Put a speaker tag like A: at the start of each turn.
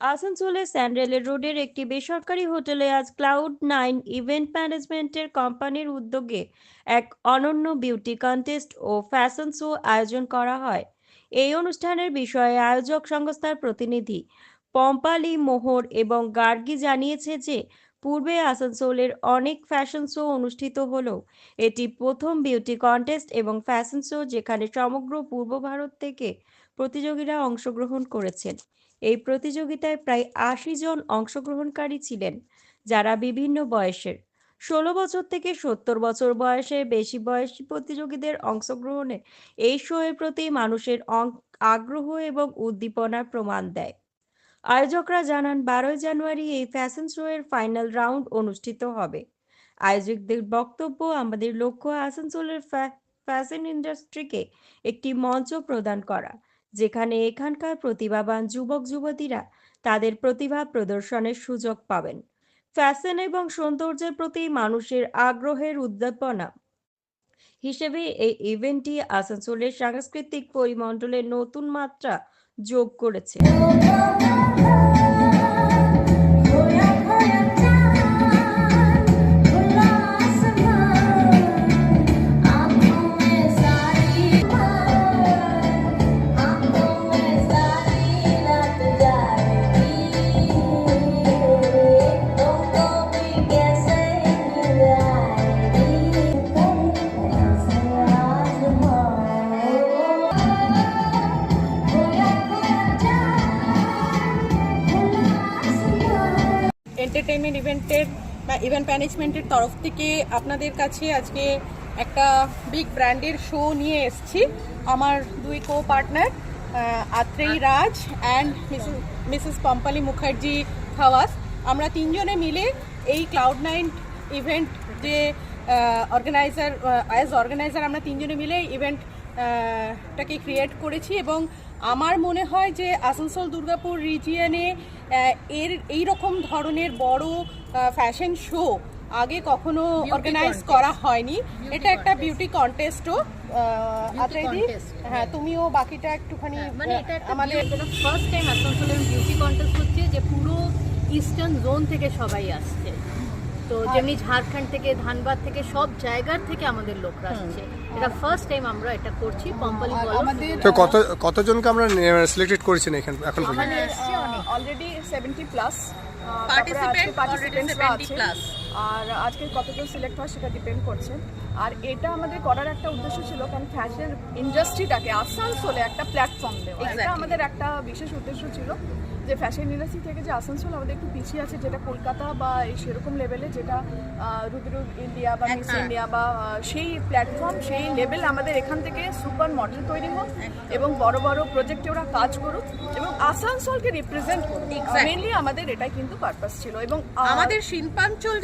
A: আসানসোলের স্যান্ডেলের রোডের একটি বেসরকারি হোটেলে আজ ক্লাউড নাইন ইভেন্ট ম্যানেজমেন্টের কোম্পানির উদ্যোগে এক অনন্য বিউটি কন্টেস্ট ও ফ্যাশন শো আয়োজন করা হয়। এই অনুষ্ঠানের বিষয়ে আয়োজক সংস্থার প্রতিনিধি পম্পালি মোহর এবং গার্গি জানিয়েছে যে পূর্বে আসানসোলের অনেক ফ্যাশন শো অনুষ্ঠিত হলেও এটি প্রথম বিউটি কন্টেস্ট এবং ফ্যাশন শো যেখানে সমগ্র পূর্ব ভারত থেকে প্রতিযোগীরা অংশগ্রহণ করেছেন। এই প্রতিযোগিতায় প্রায় আশি জন অংশগ্রহণকারী ছিলেন, যারা বিভিন্ন বয়সের। ষোলো বছর থেকে সত্তর বছর বয়সে বেশি বয়সী প্রতিযোগীদের অংশগ্রহণে এই শোয়ের প্রতি মানুষের আগ্রহ এবং উদ্দীপনার প্রমাণ দেয়। আয়োজকরা জানান, বারোই জানুয়ারি এই ফ্যাশন শো এর ফাইনাল রাউন্ড অনুষ্ঠিত হবে। আয়োজকদের বক্তব্য, আমাদের লক্ষ্য আসানসোলের ফ্যা- ফ্যাশন ইন্ডাস্ট্রিকে একটি মঞ্চ প্রদান করা, যেখানে এখানকার প্রতিভাবান যুবক, যুবতীরা তাদের প্রতিভা প্রদর্শনের সুযোগ পাবেন। ফ্যাশন এবং সৌন্দর্যের প্রতি মানুষের আগ্রহের উদ্দীপনা হিসেবে এই ইভেন্টটি আসানসোলের সাংস্কৃতিক পরিমণ্ডলের নতুন মাত্রা যোগ করেছে।
B: এন্টারটেনমেন্ট ইভেন্টের বা ইভেন্ট ম্যানেজমেন্টের তরফ থেকে আপনাদের কাছে আজকে একটা বিগ ব্র্যান্ডের শো নিয়ে এসছি। আমার দুই co partner Atrei Raj and Mrs Mrs Pampali Mukherjee Khawas আমরা তিনজনে মিলে এই ক্লাউড নাইন ইভেন্ট যে অর্গানাইজার অ্যাজ অর্গানাইজার আমরা তিনজনে মিলে ইভেন্ট টাকে ক্রিয়েট করেছি এবং আমার মনে হয় যে আসানসোল দুর্গাপুর রিজিয়নে এর এই রকম ধরনের বড় ফ্যাশন শো আগে কখনো অর্গানাইজ করা হয়নি। এটা একটা বিউটি কন্টেস্টও হ্যাঁ তুমিও বাকিটা একটুখানি
C: মানে এটা
B: আমাদের
C: ফার্স্ট টাইম আসানসোলের বিউটি কন্টেস্ট হচ্ছে যে পুরো ইস্টার্ন জোন থেকে সবাই আসছে। তো যেমনি ঝাড়খণ্ড থেকে ধানবাদ থেকে সব জায়গার থেকে আমাদের লোকরা আসছে। এটা ফার্স্ট টাইম আমরা এটা করছি পম্পালি
D: তো কত কতজনকে আমরা সিলেক্টেড করেছেন এখান এখন পর্যন্ত?
E: Already seventy plus
B: Participant already 70 plus.
E: আর আজকে কতজন সিলেক্ট হয় সেটা ডিপেন্ড করছে। আর এটা আমাদের করার একটা উদ্দেশ্য ছিল কারণ ফ্যাশন ইন্ডাস্ট্রিটাকে আসানসোলে একটা প্ল্যাটফর্ম দেওয়া। এটা আমাদের একটা বিশেষ উদ্দেশ্য ছিল। যে ফ্যাশন ইন্ডাস্ট্রি থেকে যে আসানসোল আমাদের একটু পিছিয়ে আছে যেটা কলকাতা বা এই সেরকম লেভেলে যেটা রুবিরুব ইন্ডিয়া বা মিস
B: হ্যাঁ।
E: ইন্ডিয়া বা সেই প্ল্যাটফর্ম সেই লেভেল আমাদের এখান থেকে সুপার মডেল তৈরি হোক এবং বড় বড় প্রজেক্টে ওরা কাজ করুক এবং আসানসোলকে রিপ্রেজেন্ট করুক. মেনলি আমাদের এটাই কিন্তু পারপাস ছিল এবং
B: আমাদের শিল্পাঞ্চল